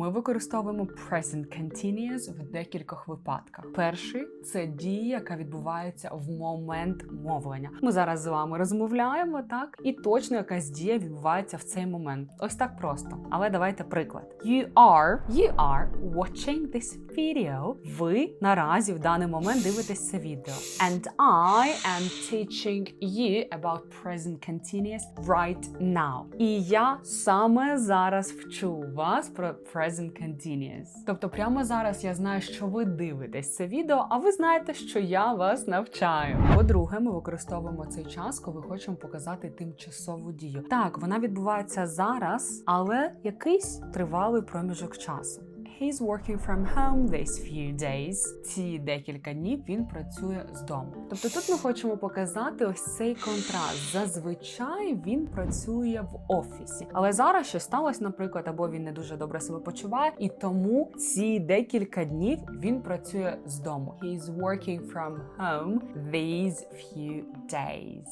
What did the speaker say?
ми використовуємо present continuous в декількох випадках. Перший це дія, яка відбувається в момент мовлення. Ми зараз з вами розмовляємо, так, і точно якась дія відбувається в цей момент. Ось так просто. Але давайте приклад. You are, you are watching this video. Ви наразі в даний момент дивитесь це відео. And I am teaching you about present continuous right now. І я саме зараз вчу вас про present continuous. Тобто, прямо зараз я знаю, що ви дивитесь це відео, а ви знаєте, що я вас навчаю. По-друге, ми використовуємо цей час, коли хочемо показати тимчасову дію. Так, вона відбувається зараз, але якийсь тривалий проміжок часу. He's working from home these few days. Ці декілька днів він працює з дому. Тобто тут ми хочемо показати ось цей контраст. Зазвичай він працює в офісі, але зараз щось сталося, наприклад, або він не дуже добре себе почуває, і тому ці декілька днів він працює з дому. He's working from home these few days.